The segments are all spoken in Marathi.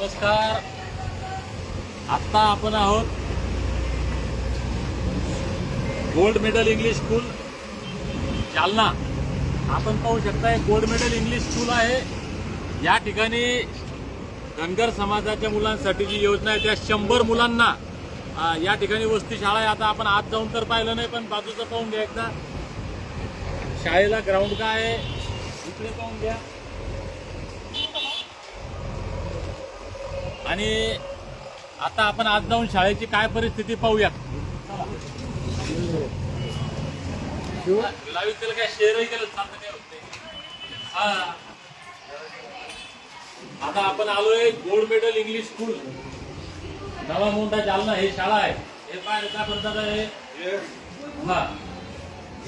नमस्कार. आत्ता आपण आहोत gold medal English school Jalna. आपण पाहू शकता गोल्ड मेडल इंग्लिश स्कूल आहे. या ठिकाणी धनगर समाजाच्या मुलांसाठी जी योजना आहे त्या शंभर मुलांना या ठिकाणी वस्ती शाळा आहे. आता आपण आत जाऊन तर पाहिलं नाही पण बाजूचं पाहून घ्या एकदा. शाळेला ग्राउंड काय आहे इकडे पाहून घ्या. आणि आता आपण आज जाऊन शाळेची काय परिस्थिती पाहूया लाईव्ह केलं काय शेअरही केलं. हा. आता आपण आलोय गोल्ड मेडल इंग्लिश स्कूल. नवा मोंढा जालना हे शाळा आहे. हे पाय काय म्हणतात हा.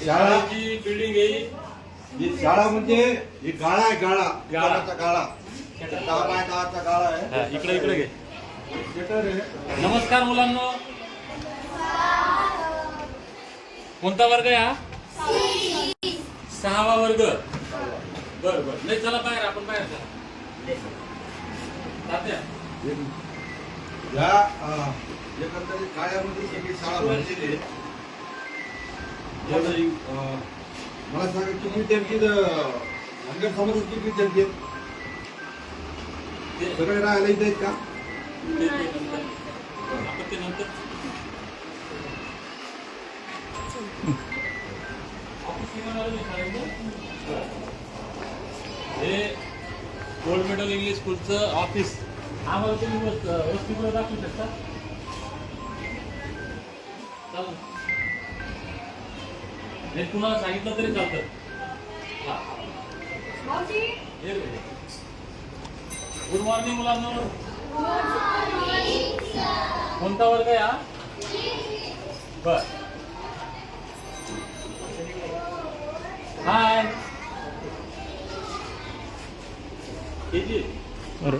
शाळा शाळेची बिल्डिंग आहे. ही शाळा म्हणजे ही गाळा आहे गाळा. गाळाचा गाळा. दहा बाय दहाचा गाळा हा, आहे इकडे इकडे घे. आहे नमस्कार मुलांनो. कोणता वर्ग आहे हा? सहावा वर्ग. बर बर. नाही चला बाहेर आपण बाहेर चला तात्या, या अं, एकंदरीत सगळी शाळा भरलेली आहे. यामध्ये, अं, मला सांगा किती विद्यार्थी इथं धनगर समाजात किती विद्यार्थी आहेत ते- सगळे राहायला इथे आहेत का? हे गोल्ड मेडल इंग्लिश स्कूलचं ऑफिस आम्हाला तुम्ही वस्त- दाखवू शकता? चालेल. हे तुम्हाला सांगितलं तरी चालतं. हा. हे बघा. गुड मॉर्निंग मुलांनो. कोणता वर्ग आहे हा? बर. Hi KG? बर.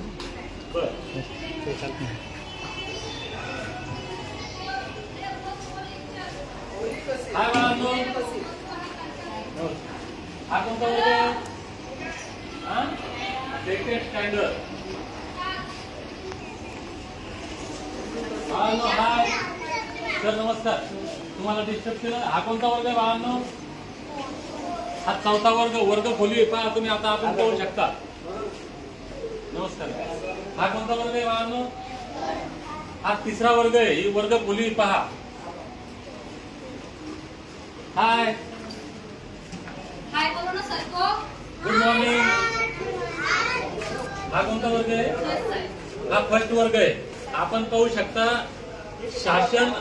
हाय मुलांनो. हा कोणता वर्ग आहे? हा? सेकंड स्टँडर्ड बाळांनो हाय सर नमस्कार. तुम्हाला डिस्टर्ब केलं? हा कोणता वर्ग आहे बाळांनो? हा चौथा वर्ग वर्ग खोली आहे. पहा तुम्ही आता आपण पाहू शकता. नमस्कार. हा कोणता वर्ग आहे बाळांनो? हा तिसरा वर्ग आहे. ही वर्ग खोली पहा. हाय. हाय बोलो ना सर को. गुड मॉर्निंग हा कोणता वर्ग आहे? हा फर्स्ट वर्ग आहे. आपण पाहू शकता शासन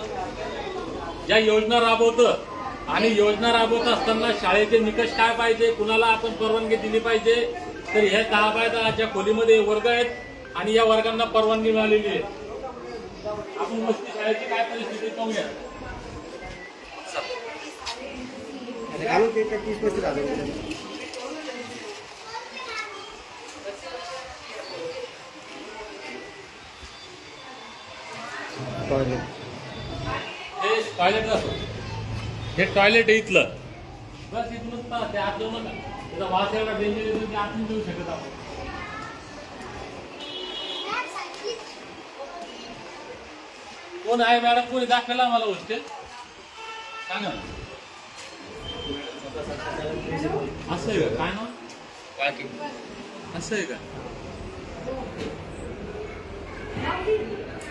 ज्या योजना राबवतं आणि योजना राबवत असताना शाळेचे निकष काय पाहिजे कुणाला आपण परवानगी दिली पाहिजे तर ह्या दहा बाय दहाच्या खोलीमध्ये वर्ग आहेत आणि या वर्गांना परवानगी मिळालेली आहे. आपण वस्ती शाळेची काय परिस्थिती पाहूया. हे टॉयलेट असो हे टॉयलेट आहे इथलं. बस इथूनच पहा ते आत जाऊ नका त्याचा वास एवढा डेंजर येतो की आत नाही जाऊ शकत आपण. कोण आहे मॅडम कोणी दाखवला आम्हाला हॉस्टेल सांगा ना. असं आहे का? काय ना असं आहे का?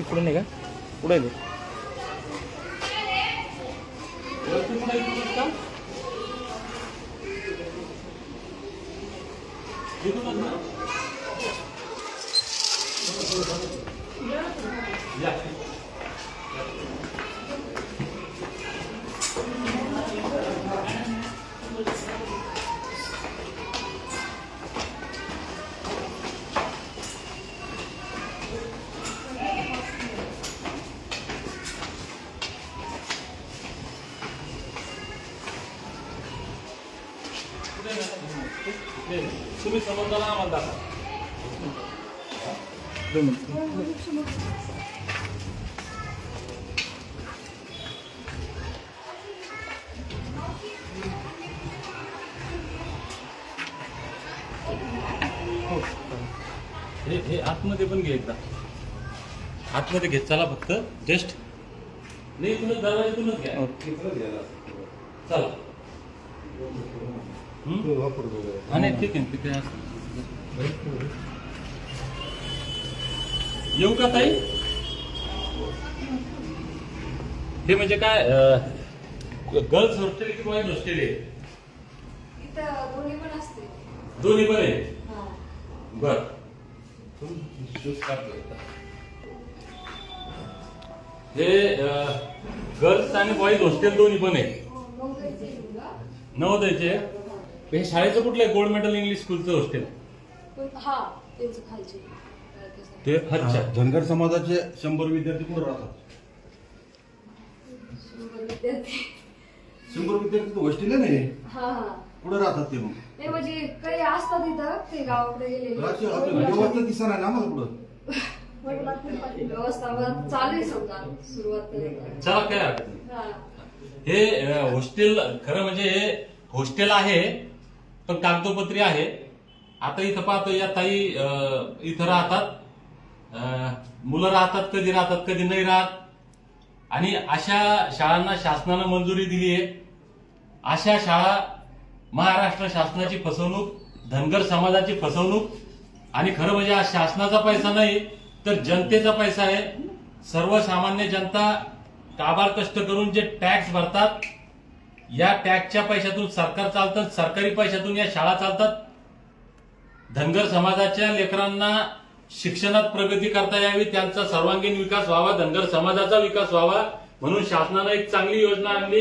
इकडून आहे का पुढे आहे तुम्ही समोरच्याला आम्हाला दाखवा. हे हे आतमध्ये पण घे एकदा आतमध्ये घेत चला फक्त. जस्ट नाही इथूनच दरवाजातूनच घ्या. ओके. चला. हं? हा नाही ठीक आहे असं. येऊ का ताई हे म्हणजे काय गर्ल्स हॉस्टेल की बॉईज हॉस्टेल आहे इथं दोन्ही पण असते दोन्ही पण आहे हा. बर. हे गर्ल्स आणि बॉईज हॉस्टेल दोन्ही पण आहे जायचंय तुला? नवोदयचे हे शाळेचं कुठलं आहे? गोल्ड मेडल इंग्लिश स्कूलचं हॉस्टेल पण हा त्यांचं खालचे. ते अच्छा. धनगर समाजाचे शंभर विद्यार्थी कुठे राहतात? विद्यार्थी. शंभर विद्यार्थी तर हॉस्टेल आहे नाही हा हा. कुठे राहतात ते मग? नाही म्हणजे काही असतात इथं ते गावाकडे रात्री गेलेले व्यवस्था दिसणार नाही ना आम्हाला कुठं? व्यवस्था चालू आहे समजा सुरुवात तर. चला काय हरकत नाही. हा. हे अ, हॉस्टेल खरं म्हणजे हे हॉस्टेल आहे तर कागदोपत्री आहे. आता इथं पाहतो या ताई इथं राहतात. मुलं राहतात कधी राहतात कधी नाही राहत. आणि अशा शाळांना शासनानं मंजुरी दिली आहे. अशा शाळा महाराष्ट्र शासनाची फसवणूक धनगर समाजाची फसवणूक. आणि खरं म्हणजे हा शासनाचा पैसा नाही तर जनतेचा पैसा आहे. सर्वसामान्य जनता काबाड कष्ट करून जे टॅक्स भरतात या टॅक्सच्या पैशातून सरकार चालतं सरकारी पैशातून या शाळा चालतात. धनगर समाजाच्या लेकरांना शिक्षणात प्रगती करता यावी त्यांचा सर्वांगीण विकास व्हावा धनगर समाजाचा विकास व्हावा म्हणून शासनानं एक चांगली योजना आणली.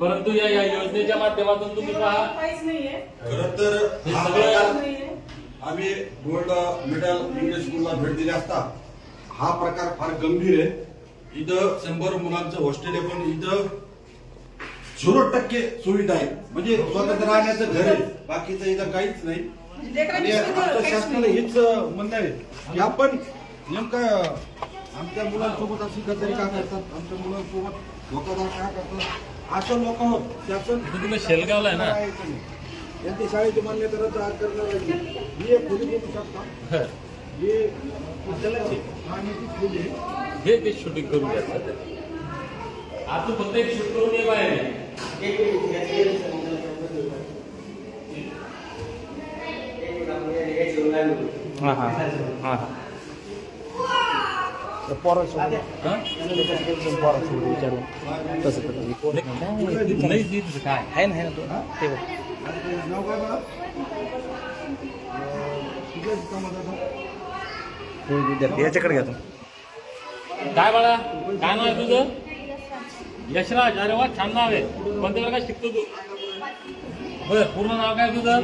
परंतु या या योजनेच्या माध्यमातून तुम्ही पहा. काहीच नाहीये. खरं तर हे सगळं- आम्ही गोल्ड मेडल इंग्लिश स्कूलला भेट दिली असता हा प्रकार फार गंभीर आहे. इथं शंभर मुलांचं हॉस्टेल आहे पण इथं झिरो टक्के सुविधा आहे म्हणजे स्वतंत्र राहण्याचं घर आहे बाकीचं इथं काहीच नाही आणि शासनाला नाही. हेच म्हणणं आहे की आपण नेमकं आमच्या मुलांसोबत अशी गद्दारी का करतात आमच्या मुलांसोबत धोकादार का करतात अशा लोकांवर शासन तुम्ही शेलगावला आहे ना करायचं नाही. यांची शाळेची मान्यता रद्द करणार आहे. ही एक खोली बघू शकता हं. हे. हे शूटिंग करून घ्या आज तू फक्त एक शूट करून ये बाहेर हां हां हां हां पोरासोबत हं? पोरासोबत विचारून तसं काय आहे ना आहे ना तो ते बघ हे याच्याकडे घ्या तू काय बाळा काय नाव आहे तुझं यशराज अरे वा छान नाव आहे. कोणत्या वर्गात शिकतो तू? बर पूर्ण नाव काय तुझं?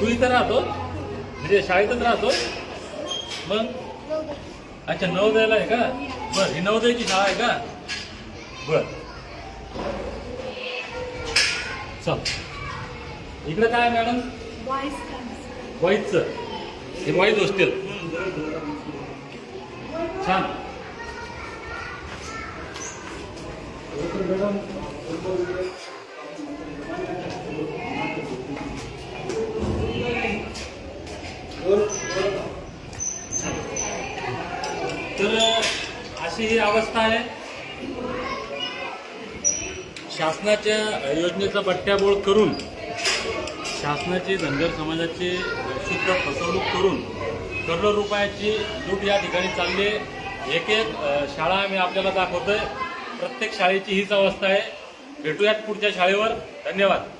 तू इथं राहतो? म्हणजे शाळेतच राहतो? मग? अच्छा नवोदयाला आहे का? बर ही नवोदयाची शाळा आहे का? बर. चल. इकडे काय मॅडम? वाईटचं हे बॉईज हॉस्टेल छान. तर अशी ही अवस्था आहे. शासनाच्या योजनेचा बट्ट्याबोळ करून शासनाची धनगर समाजाची शुद्ध फसवणूक करून करोडो रुपयाची लूट या ठिकाणी चालली एक एक शाळा आम्ही आपल्याला दाखवतोय. प्रत्येक शाळेची हीच अवस्था आहे. भेटूयात पुढच्या शाळेवर. धन्यवाद.